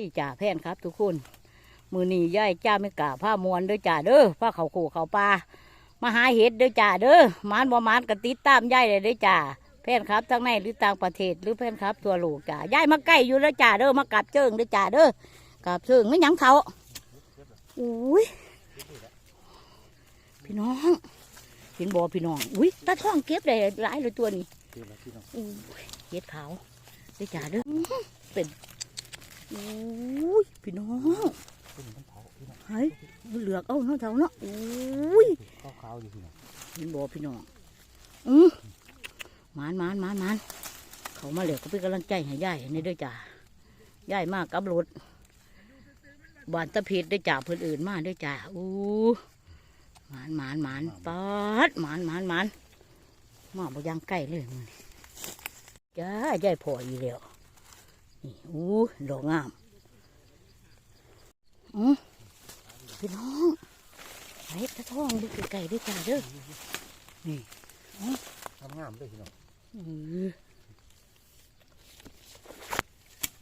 ดีจ่าแพนครับ ทุกคน มือนีย่ายจ้าไม่กล้าผ้ามวนเด้อจ่าเด้อผ้าเขาโขเขาปลามาหาเห็ดเด้อจ่าเด้อมานบ่มานกระติดตามย่ายเลยเด้อจ่าแพนครับทั้งในหรือต่างประเทศหรือแพนครับตัวลูกจ่าย่ายมาใกล้อยู่แล้วจ่าเด้อมากับเจิงเด้อจ่าเด้อกับเจิงไม่ยังเขาอุ้ยพี่น้องเห็นบ่พี่น้องอุ้ยตาท่องเก็บได้หลายเลยตัวนี้เดี๋ยวเราพี่น้องอุ้ยเห็ดขาวเด้อจ่าเด้อเป็น อุ้ยพี่น้องเป็นน้ำเผาพี่น้อเฮ้ยเหลือกเอ้าเนาะเท่าเนาะอุ้ยขาวๆอยู่พี่น้องเห็นบ่พี่น้องอืมมานมานมานมานเขามาเหลือก็เป็นกำลังใจให้ยายนี่ด้วยจ้ายายมากกับรถบานตะเพีดด้วยจ้าเพื่อนอื่นมาด้วยจ้าอู้หมานหมานหมานปาดหมานหมานหมานมาบ่ยังใกล้เลยมันจ้ายายพออยู่แล้ว นี่อู้ดอกงามอือพี่น้องไอ้ตะท้องดูไก่ๆด้วยจ้าเด้อนี่งามๆเลยพี่น้องอือ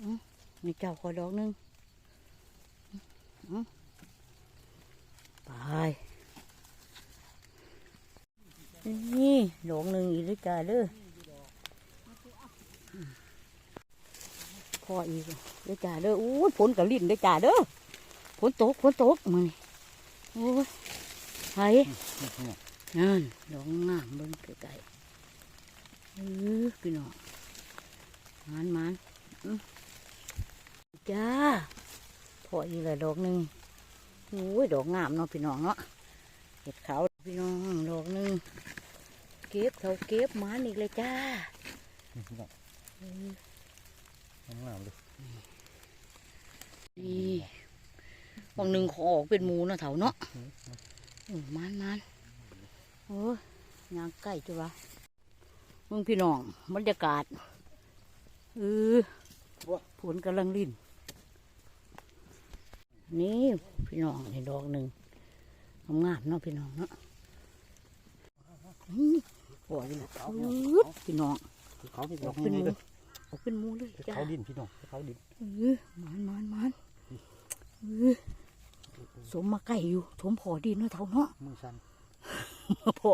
อือนี่เจ้าขอดอกหนึงอือไปนี่ดอกหนึ่งอีกด้วยจ้าเด้ออืมพ ออีกด้วยจ้าเด้ออู้ฝนกับลิ้นด้วยจ้าเด้อฝนตกฝนตกมานี่โอ้ยไผนี่น้องนั่นดอกงามเบิ่งไกลๆเออพี่น้องมันมันจ้าพออีกแล้วดอกหนึ่งโอ้ยดอกงามเนาะพี่น้องเนาะเห็ดขาวพี่น้องดอกหนึ่งเก็บเขาเก็บมันอีกเลยจ้า งเอองามๆเลยนี่บางหนึ่งขอออกเป็นหมูเนาะเถาเนาะเออมันมันโอ้ยยางใกล้จ้ะวะมึงพี่น้องบรรยากาศเออผลกำลังลิ้นนี่พี่น้องนี่ดอกหนึ่งงามๆเนาะพี่น้องเนาะนี่ปล่อยเลยปึ๊ดพี่น้องเขาพี่อน้ออกงเป็นหนี่มู เลยออกเป็นหมูเลยจ้าเขาดินพี่น้องเขาดินเออมันมันมันเออสมมาไก่อยู่สมพอดีเนาะเท่าเนาะมือสั่นพอ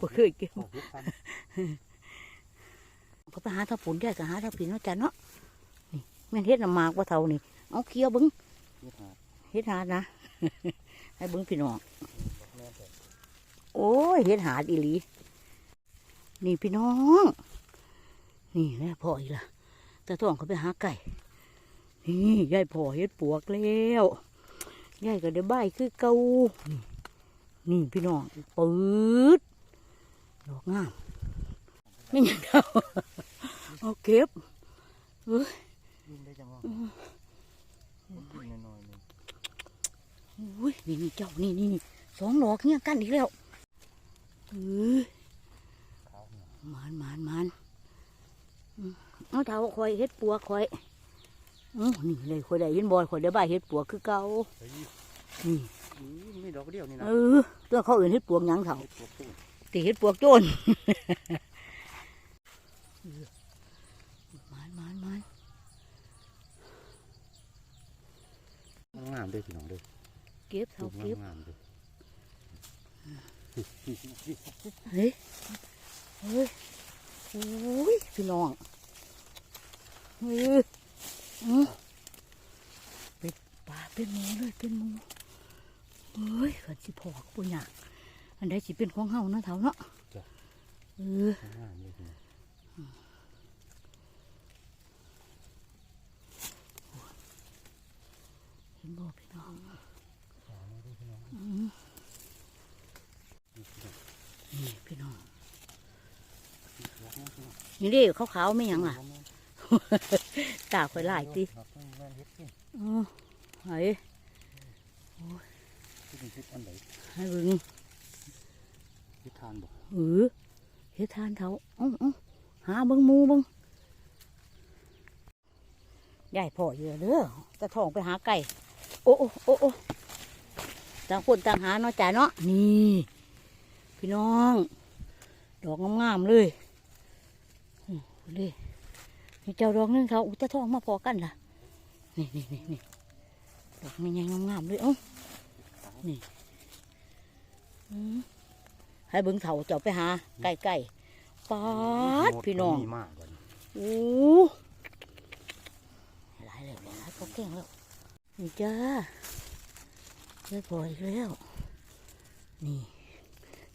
บ่เคยกินขอเฮ็ดสั่นก็ไปหาถ้าผลได้ก็หาถ้าผินเนาะจ้าเนาะนี่แม่นเฮ็ดน้ำหมากว่าเท่านี่เอาเคี้ยวเบิ้งเฮ็ดหาดเฮ็ดหาดนะให้เบิ้งพี่น้องแม่แต่โอ้ยเฮ็ดหาดอีหลีนี่พี่น้อง นี่แม่พ่ออีกละแต่ท้องเขาไปหาไก่ นี่ยายพ่อเฮ็ดปวกแล้วยายก็ได้ใบายคือเก่านี่นี่พี่น้องปืดดอกงามไม่ยังเก่าเอาเก็บยิ่งได้จังว่าน้อยๆนึงอุ้ยนี่นี่เจ้านี่นี่สองดอกเนี่ยกันอีกแล้วเออมานมานมาน เอาเท้าคอยเฮ็ดปัวคอยอู้นี่เลยคอยได้ยินบอยคอยได้บ่ายเฮ็ดปัวคือเก่าเฮ้ยนี่อื้อมีดอกเดียวนี่นะเออตัวเขาอื่นเฮ็ดปวกหยังเถ่าเฮ็ดปวกตู้ตีเฮ็ดปวกโจรหมานหมานหมานงามๆเลยพี่น้องเลยเก็บเท่าเก็บงามๆเลยเฮ้ยเฮ้ยโอ้ยพี่น้องเฮ้ยอื้อเป็ดปลาเป็นหมูเลยเป็นหมูเฮ้ยขันสิพอกปุญญากอันใดสิเป็นของเฮานะเท่าเนาะเอองามเลยพี่น้องเห็นบ่พี่น้องขาวเลยพี่น้องอืมนี่พี่น้องนี่พี่น้องดอก นี้พี่น้องนี่เด้ขาวๆไม่หยังล่ะ ตาข่อยหลายติดอกนี้แม่นเฮ็ดนี่อ๋อไห้ที่เป็นเฮ็ดอันไหนให้เบิ่งเฮ็ดทานบ่เออเฮ็ดทานเท่าเอ้าเอ้าหาเบิ่งหมูเบิ่งยายพ่ออยู่เด้อตะท้องไปหาไก่ โอ้โอ้โอ้โอ้ต่างคนต่างหาเนาะจ้าเนาะนี่ พี่น้อง ดอกงามๆเลยอืม เลยนี่เจ้าดอกหนึงเขาอุยตะท้องมาพอกันล่ะ นี่นี่นี่นี่ดอกใหญ่ๆงามๆเลยเอ้านี่อืมให้เบิ่งเถาเจ้าไปหาใกล้ๆปาดพี่น้องมีมากกว่านี้โอ้หลายแล้วหลายก็แกล้งแล้วนี่จ้าได้ปล่อยอีกแล้ว นี่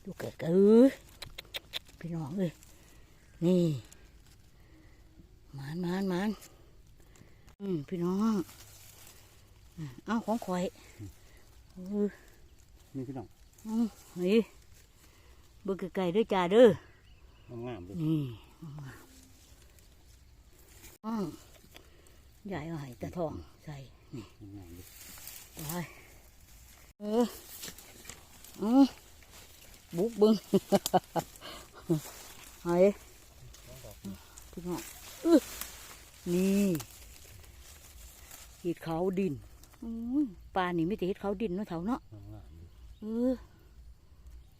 ดูแกะกะเอ้ยพี่น้องเอ้ยนี่ห มานหมานหมานอืมพี่น้องอะเอาของข่อยเออนี่พี่น้องอืมนี่เบิ่งไกลๆเด้วยจ้าเด้องามๆเลยนี่อ้าวใหญ่เอาใหายตะทองใส่งามๆเลยไปเอออือบุกบึงไห้พี่น้องอื้อ นี่เห็ดเขาดินอุ้ยปลานี่ไม่แต่เห็ดเขาดินเนาะเถาเนาะงามๆเลยเออ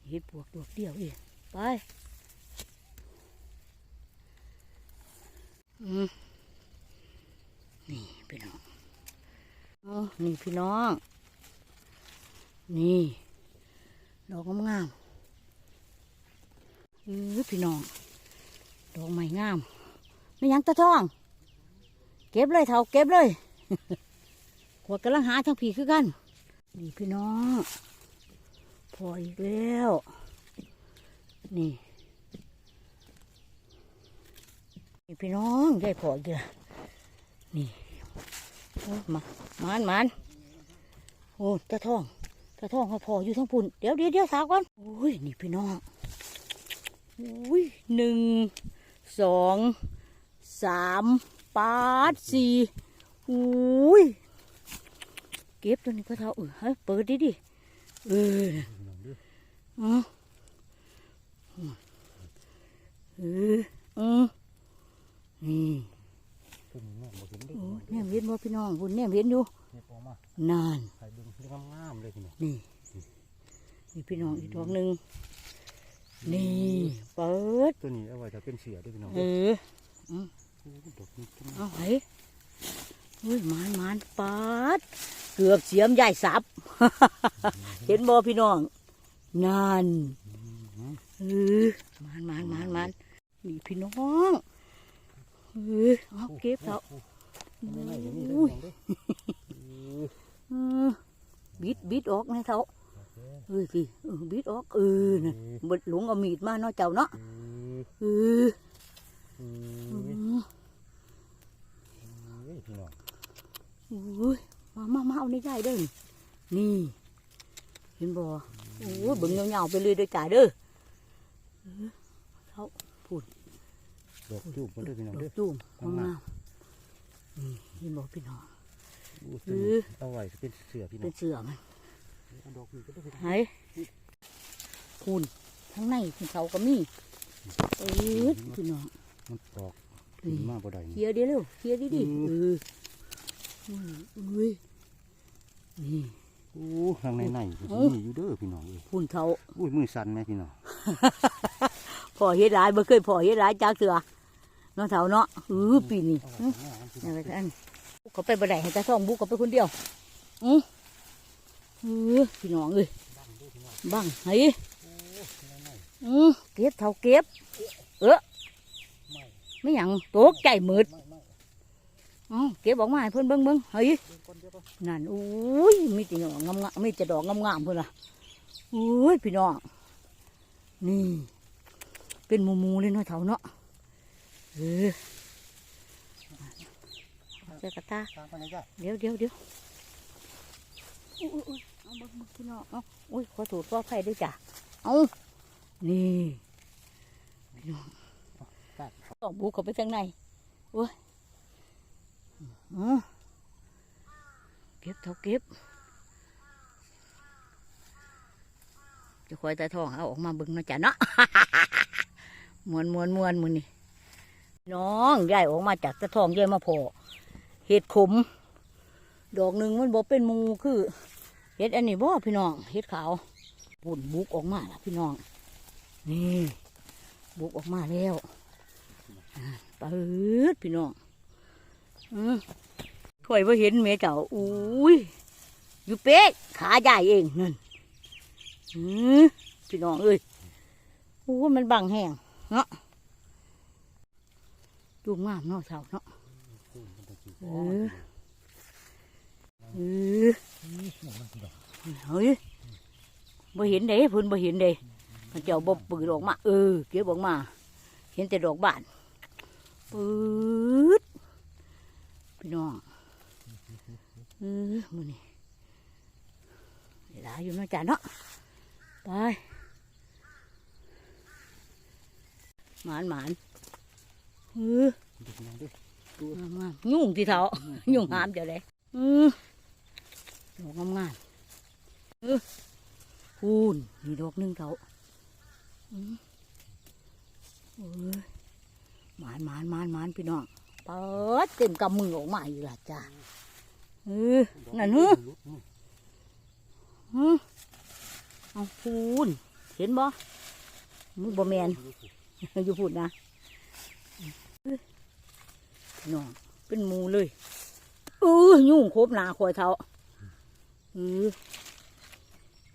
เห็ดปวกดวกเดียวเองไปอืมนี่พี่น้องอ๋อนี่พี่น้อง นี่ดอกงามๆเออพี่น้อง ดอกไม้งาม ไม่ยังตะทอง เก็บเลยเท่าเก็บเลยขวดกำลังหาทั้งผีคือกัน นี่พี่น้องพออีกแล้ว นี่นี่พี่น้องได้พออีกแล้วนี่โอ้มาหมันหมันโอ้ตาทองตาทองเขาพออยู่ทั้งปุ่นเดี๋ยวเดี๋ยวเดี๋ยวสาวก่อนโอ้ยนี่พี่น้องโอ้ยหนึ่งสอง สามปาดสี่โอ้ยเก็บตัวนี้ก็เท่าเออให้เปิดดิดิเออพี่น้องเด้ออืมเอออืมนี่ต้นนี้แม่บ่เห็นได้โอ้แนมเห็นบ่พี่น้องบุญแนมเห็นอยู่เก็บออกมานานใส่เบิ่งงามๆเลยพี่น้องนี่นี่พี่น้องอีกดอกหนึ่งนี่เปิดตัวนี้เอาไว้ถ้าเป็นเสือเด้วยพี่น้องเอเด้อ อโอ้ดอกนี้ต้นเอาไหอุ้ยหมานหมานปาด เกือบเสียมใหญ่สับ เห็นบ่พี่น้องนานเออหมานหมานหมานหมานนี่พี่น้องเออเอาเก็บเถอะไม่ไม่อย่างนี้เด้ออุ้ยพี่น้องเด้อเออบิดบิดออกนะเถอะเออสิเออบิดออกเออน่ะบดหลวงเอามีดมาเนาะเจ้าเนาะเออ เออ เอ อื อ ม เอ้ย พี่น้องอุ้ยมามามาเอาในใจเด้อนี่ เห็นบ่โอ้ยเบิ่งเงาๆไปเลยเด้อจ่าเด้อเออเท่าดอกจูบมันเด้อพี่น้องดอเด้อกจุ่มงามๆนี่เห็นบ่พี่น้องโอ้ตัวนี้เอาไว้ถ้าเป็นเสือพี่น้เป็อนงเสือมันเอาดอกนี้ก็ได้พี่น้องไหนคุณทั้งในที่เขาก็มีเออพี่น้องมันดอกนี่ ขึ้นมาบ่ได้เคลียร์เดี๋ยวเร็วเคลียร์ดิดิอืมเอออุ้ยอุ้ยนี่โอ้ข้างในในก็โอ้สิมีอยู่เด้อพี่น้องเอ้ยคุณเขาอุ้ยมือสั่นแม่พี่น้องพอเฮ็ดหลายบ่เคยพอเฮ็ดหลายจากเสือเนาะเฒ่าเนาะเออปีนี้เอาไว้ข้างหน้ามันพี่น้นี่องนไปกันบุกเขาไปบ่ได้ให้ตาซ่องบุกเขาไปคนเดียวอือเออพี่น้องเอ้ยบังไห้อือเก็บเท่าเก็บ เออ ไม่หยังตกใจมืดอ๋อเก็บออกมาให้เพิ่อนเบิ่งเบิ่งเฮ้ยนั่นอุ้ยมีแต่ดอกงามๆมีแต่ดอกงามๆเพิ่อนล่ะอุ้ยพี่น้องนี่ เป็นหมูๆเลยเนาะเฒ่าเนาะเออเจอกระตาเดี๋ยวเดี๋ยวเดี๋ยวอุ้ยเอาเบังเบังพี่น้องเอาอุ้ยขอโทษขออภัยด้วยจ้ะเอานี่พี่น้อง องบุกเข้าไปทางในโอ้ยเก็บเท่าเก็บ จะคอยตาทองเอาออกมาบึงนาะจ้ะเนาะมวนมวนมวนมือนี่น้องยายออกมาจากตาทองยายมาพอเห็ดขม ดอกหนึ่งมันบอกเป็นมูคือเห็ดอันนี้บ่พี่น้องเห็ดขาวปุ่นบุกออกมาละพี่น้องนี่บุกออกมาแล้ว ปืดพี่น้องอถอยว่าเห็นเมเจ้าอุ้ยอยู่เป๊ะขาใหญ่เองนั่นพี่น้องเอ้ยโอ้มันบังแห้งเนาะดูงามเนาะเสาเนาะเออเออเฮ้ยบ่เห็นเด้พุ่นบ่เห็นเด้เจ้าบ่ปืนออกมาเออเก็บออกมา เห็นแต่ดอกบาน ปื๊ดพี่น้องเออมือนี่หลาอยู่เนาะจ้าเนาะไปหมานหมานเออน่ามามยุ่งที่เท้ายุ่งหามเดี๋ยวเลยเออดอกงามงามเออพูนมีดอกนึงเท้าอืออานมานมานมานพี่น้องเปิดเต็มกำมือออกมาอยู่ละจ้าเออนั่นเฮ้อเอาพูนเห็นบ่มึงบ่แมนอยู่พูดนะพี่น้องเป็นมูเลยเออยุ่งครบหนาขวยเท้าเออ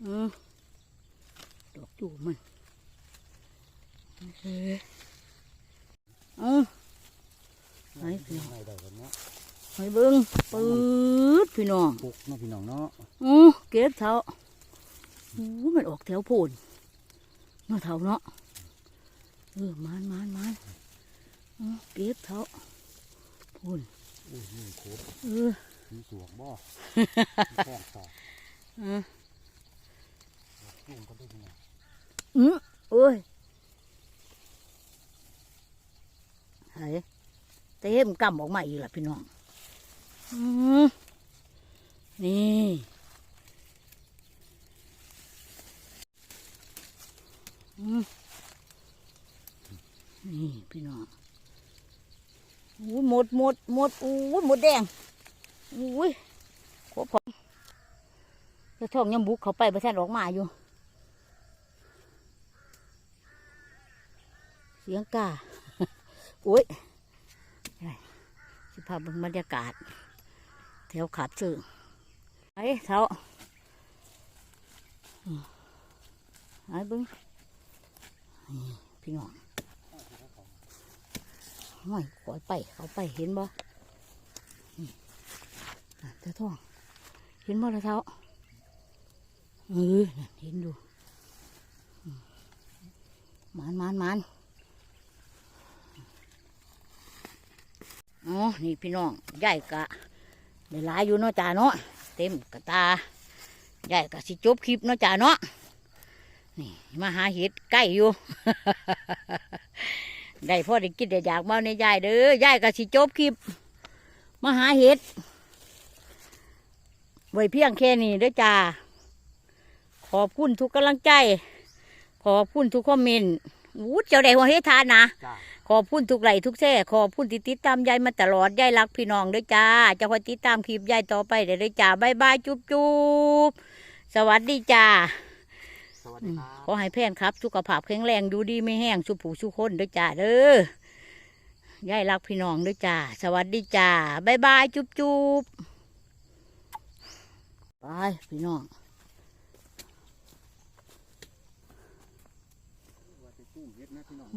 เออดอกจูบมันเออ เอาไปพี่น้องให้ได้กันเนาะไปเบิ้งปื๊ดพี่น้องปุกเนาะพี่น้องเนาะอือเก็บเท้าโอ้มันออกแถวโพนเนาะเท้าเนาะเออมันมันมันอื้อเก็บเท้าโพนอุ้ยนี่โคตรเออมีสวงบ่แค่สองเออยุ่งกันด้วยพี่น้องอือโอ้ย ไห้เต็มกำออกมาอีกแล้วพี่น้องอนี่นี่พี่น้องอู้หมดหมดหมดอู้หมดแดงอุ้ยขอพอจะท้องยังบุกเขาไปประท่านออกมาอยู่ เสียงกา อ้ยอะไรสิพาเบิ่งบรรยากาศ แถวขาดซื้อไอ้เท้าไอ้บิ่งนี่พี่น้องห้อยขอยไป เขาไปเห็นบ่นี่อะเท้าท้อง เห็นบ่ละเท้าเออเห็นดูมหมานมานมาน อ๋อนี่พี่น้องใหญ่กะได้หลายอยู่เนาะจ่าเนาะเต็มกระตาใหญ่กะสิจบคลิปเนาะจ่าเนาะนี่มาหาเห็ดใกล้อยู่ ได้พ่อได้กินได้อยากเมาในยายเด้อยายกะสิจบคลิปมาหาเห็ดไว้เพียงแค่นี้เด้อจ้าขอบคุณทุกกำลังใจ ขอบคุณทุกคอมเมนต์อู้เจ้าได้หัวเฮ็ดทานนะ ขอบคุณทุกไหลค์ทุกแท่ขอบคุณที่ติดตามยายมาตลอดยายรักพี่น้องด้วยจ้า จะคอยติดตามคลิปยายต่อไปเดี๋ยวด้วยจ้าบายบายจุ๊บจุ๊บสวัสดีจ้าสวัสดีครัขอบให้แพนครับ สุขภาพแข็งแรงดูดีไม่แห้งสุผูสุคนด้วยจ้าเด้อยายรักพี่น้องด้วยจ้า สวัสดีจ้าบายบายจุ๊บจุ๊บไปพี่น้องว่าจะตู้เฮ็ดนะพี่น้อง